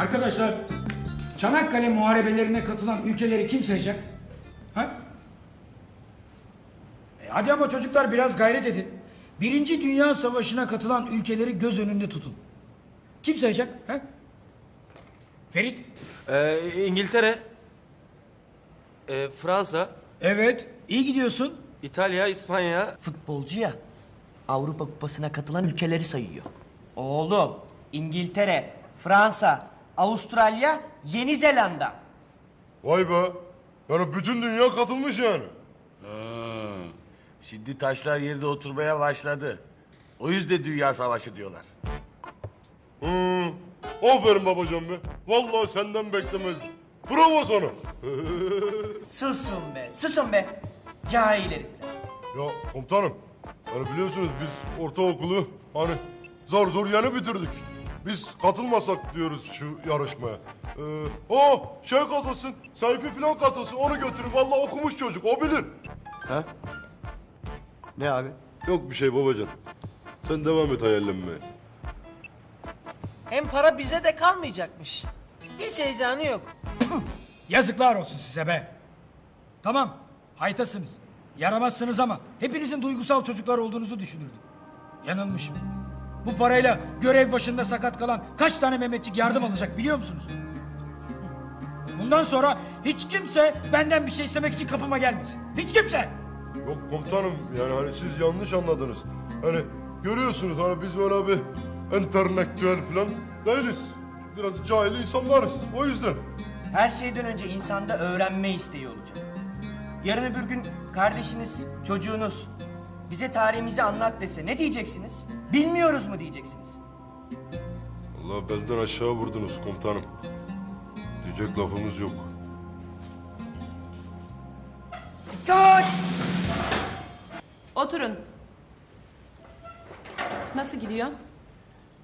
Arkadaşlar, Çanakkale muharebelerine katılan ülkeleri kim sayacak? Ha? E hadi ama çocuklar biraz gayret edin. Birinci Dünya Savaşı'na katılan ülkeleri göz önünde tutun. Kim sayacak? Ha? Ferit? Ee, İngiltere, ee, Fransa, Evet, iyi gidiyorsun. İtalya, İspanya, Futbolcu ya. Avrupa Kupası'na katılan ülkeleri sayıyor. Oğlum, İngiltere, Fransa, Avustralya, Yeni Zelanda. Vay be. Yani bütün dünya katılmış yani. Şimdi taşlar yerine oturmaya başladı. O yüzden dünya savaşı diyorlar. Hmm. Aferin babacan be. Vallahi senden beklemezdim. Bravo sana. Susun be, susun be. Cahil herifler. Ya komutanım. Yani biliyorsunuz biz ortaokulu hani zor zor yeni bitirdik. Biz katılmasak diyoruz şu yarışmaya. Ee, o şey katılsın, Seyfi falan katılsın onu götürün. Vallahi okumuş çocuk o bilir. Ne abi? Yok bir şey babacan. Sen devam et hayallenmeye. Hem para bize de kalmayacakmış. Hiç heyecanı yok. Yazıklar olsun size be. Tamam, haytasınız. Yaramazsınız ama hepinizin duygusal çocuklar olduğunuzu düşünürdüm. Yanılmışım. Bu parayla görev başında sakat kalan kaç tane Mehmetçik yardım alacak biliyor musunuz? Bundan sonra hiç kimse benden bir şey istemek için kapıma gelmesin. Hiç kimse. Yok komutanım yani hani siz yanlış anladınız. Hani görüyorsunuz hani biz böyle bir entelektüel falan değiliz. Biraz cahil insanlarız o yüzden. Her şeyden önce insanda öğrenme isteği olacak. Yarın öbür gün kardeşiniz, çocuğunuz bize tarihimizi anlat dese ne diyeceksiniz? Bilmiyoruz mu diyeceksiniz? Allah belden aşağı vurdunuz komutanım. Diyecek lafımız yok. Oturun. Nasıl gidiyor?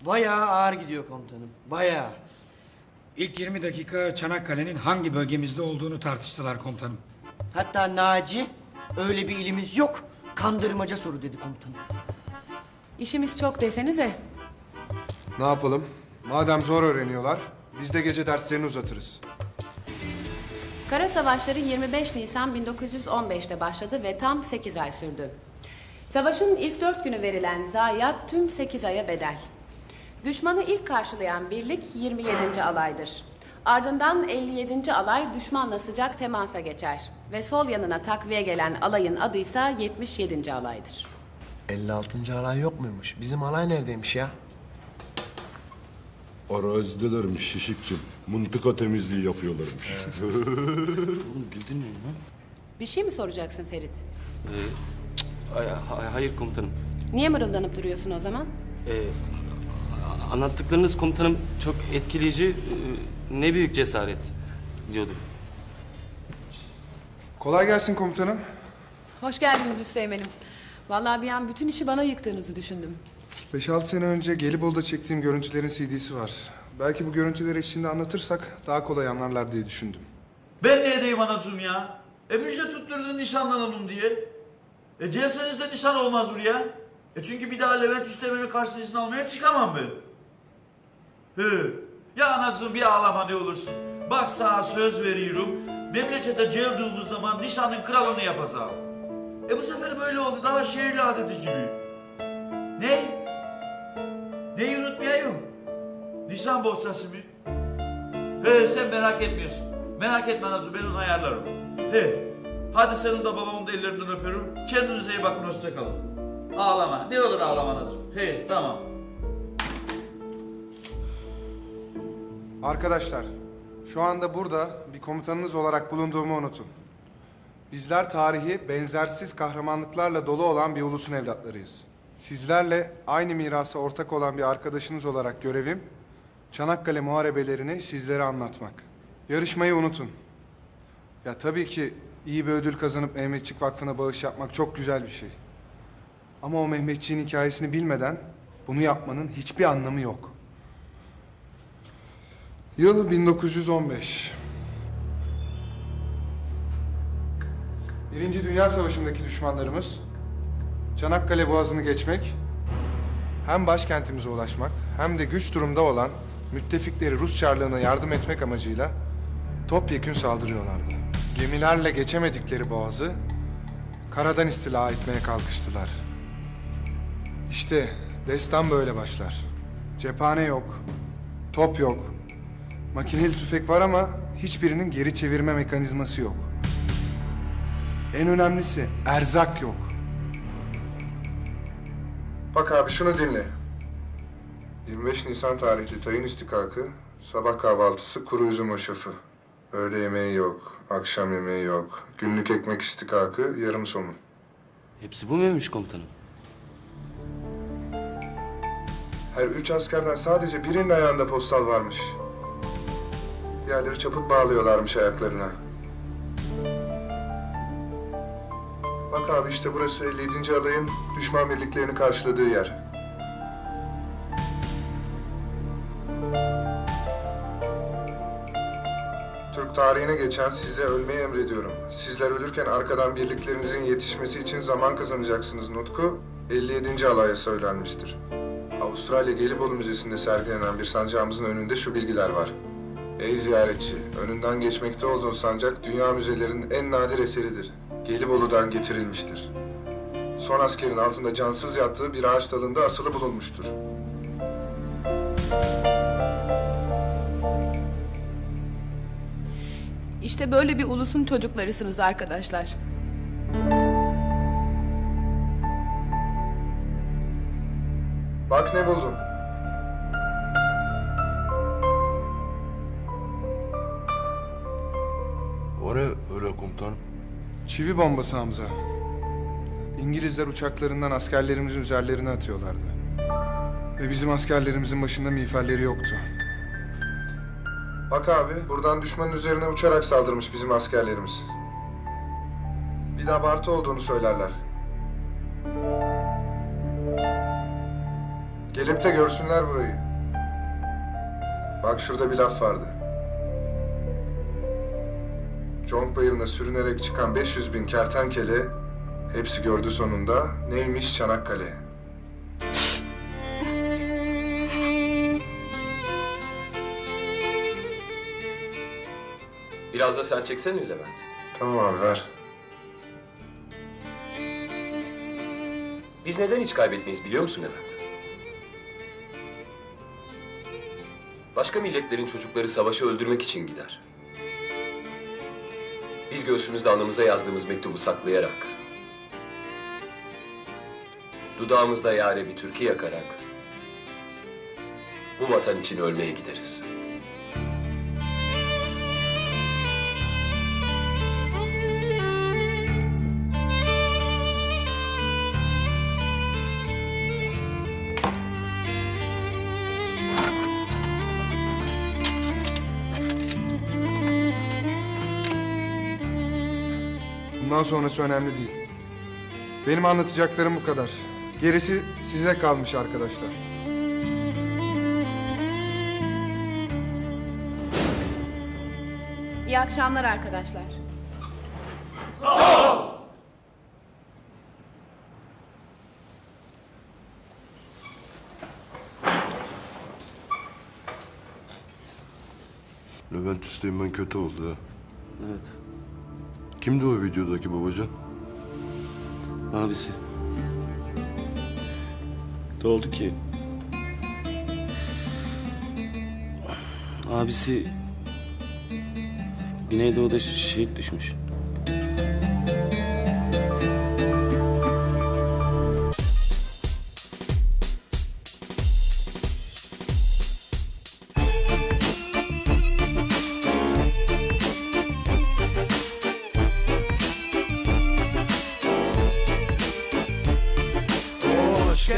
Bayağı ağır gidiyor komutanım. Bayağı. İlk 20 dakika Çanakkale'nin hangi bölgemizde olduğunu tartıştılar komutanım. Hatta Naci öyle bir ilimiz yok. Kandırmaca soru dedi komutanım. İşimiz çok desenize. Ne yapalım? Madem zor öğreniyorlar, biz de gece derslerini uzatırız. Kara Savaşları 25 Nisan 1915'te başladı ve tam 8 ay sürdü. Savaşın ilk 4 günü verilen zayiat tüm 8 aya bedel. Düşmanı ilk karşılayan birlik 27. alaydır. Ardından 57. alay düşmanla sıcak temasa geçer ve sol yanına takviye gelen alayın adıysa 77. alaydır. 56. alay yok muymuş? Bizim alay neredeymiş ya? Arazidelermiş şişikçim. Mıntıka temizliği yapıyorlarmış. Bir şey mi soracaksın Ferit? Ay- hay- hayır komutanım. Niye mırıldanıp duruyorsun o zaman? Ee, anlattıklarınız komutanım çok etkileyici, ee, ne büyük cesaret diyordu. Kolay gelsin komutanım. Hoş geldiniz Hüseyin'im. Vallahi bir an bütün işi bana yıktığınızı düşündüm. 5-6 sene önce Gelibolu'da çektiğim görüntülerin CD'si var. Belki bu görüntüleri içinde anlatırsak daha kolay anlarlar diye düşündüm. Ben ne edeyim anacığım ya? E müjde tutturdun nişanlanalım diye. E CS'nizde nişan olmaz buraya. E çünkü bir daha Levent Üstemel'in karşısına izin almaya çıkamam ben. He. Ya anacığım bir ağlama ne olursun. Bak sana söz veriyorum. Memlekete geldiğimiz zaman nişanın kralını yapacağım. E bu sefer böyle oldu. Daha şehirli adeti gibi. Ne? Neyi unutmayayım? Nişan bohçası mı? He sen merak etmiyorsun. Merak etme Nazu ben onu ayarlarım. He. Hadi senin de babamın da ellerinden öpüyorum. Kendinize iyi bakın hoşça kalın. Ağlama. Ne olur ağlama Nazu. He tamam. Arkadaşlar, şu anda burada bir komutanınız olarak bulunduğumu unutun. Bizler tarihi benzersiz kahramanlıklarla dolu olan bir ulusun evlatlarıyız. Sizlerle aynı mirasa ortak olan bir arkadaşınız olarak görevim, Çanakkale muharebelerini sizlere anlatmak. Yarışmayı unutun. Ya tabii ki iyi bir ödül kazanıp Mehmetçik Vakfı'na bağış yapmak çok güzel bir şey. Ama o Mehmetçiğin hikayesini bilmeden bunu yapmanın hiçbir anlamı yok. Yıl 1915. Birinci Dünya Savaşı'ndaki düşmanlarımız Çanakkale Boğazı'nı geçmek, hem başkentimize ulaşmak hem de güç durumda olan müttefikleri Rus Çarlığı'na yardım etmek amacıyla topyekün saldırıyorlardı. Gemilerle geçemedikleri boğazı karadan istila etmeye kalkıştılar. İşte destan böyle başlar. Cephane yok, top yok, makineli tüfek var ama hiçbirinin geri çevirme mekanizması yok. En önemlisi erzak yok. Bak abi şunu dinle. 25 Nisan tarihli tayin istikakı, sabah kahvaltısı kuru üzüm hoşafı. Öğle yemeği yok, akşam yemeği yok. Günlük ekmek istikakı, yarım somun. Hepsi bu muymuş komutanım? Her üç askerden sadece birinin ayağında postal varmış. Diğerleri çaput bağlıyorlarmış ayaklarına. Bak abi işte burası 57. alayın düşman birliklerini karşıladığı yer. Türk tarihine geçen size ölmeyi emrediyorum. Sizler ölürken arkadan birliklerinizin yetişmesi için zaman kazanacaksınız nutku 57. alaya söylenmiştir. Avustralya Gelibolu Müzesi'nde sergilenen bir sancağımızın önünde şu bilgiler var. Ey ziyaretçi, önünden geçmekte olduğun sancak dünya müzelerinin en nadir eseridir. Gelibolu'dan getirilmiştir. Son askerin altında cansız yattığı bir ağaç dalında asılı bulunmuştur. İşte böyle bir ulusun çocuklarısınız arkadaşlar. Bak ne buldum. O ne öyle komutanım? Çivi bombası Hamza. İngilizler uçaklarından askerlerimizin üzerlerine atıyorlardı. Ve bizim askerlerimizin başında miğferleri yoktu. Bak abi, buradan düşmanın üzerine uçarak saldırmış bizim askerlerimiz. Bir de abartı olduğunu söylerler. Gelip de görsünler burayı. Bak şurada bir laf vardı. Conk bayırına sürünerek çıkan 500 bin kertenkele hepsi gördü sonunda neymiş Çanakkale. Biraz da sen çeksene Levent. Tamam abi ver. Biz neden hiç kaybetmeyiz biliyor musun Levent? Başka milletlerin çocukları savaşa öldürmek için gider. Biz göğsümüzde anımıza yazdığımız mektubu saklayarak, dudağımızda yare bir türkü yakarak, bu vatan için ölmeye gideriz. Bundan sonrası önemli değil. Benim anlatacaklarım bu kadar. Gerisi size kalmış arkadaşlar. İyi akşamlar arkadaşlar. Levent Üsteğmen kötü oldu ha. Evet. Kimdi o videodaki babacan? Abisi. Ne oldu ki? Abisi Güneydoğu'da şehit düşmüş.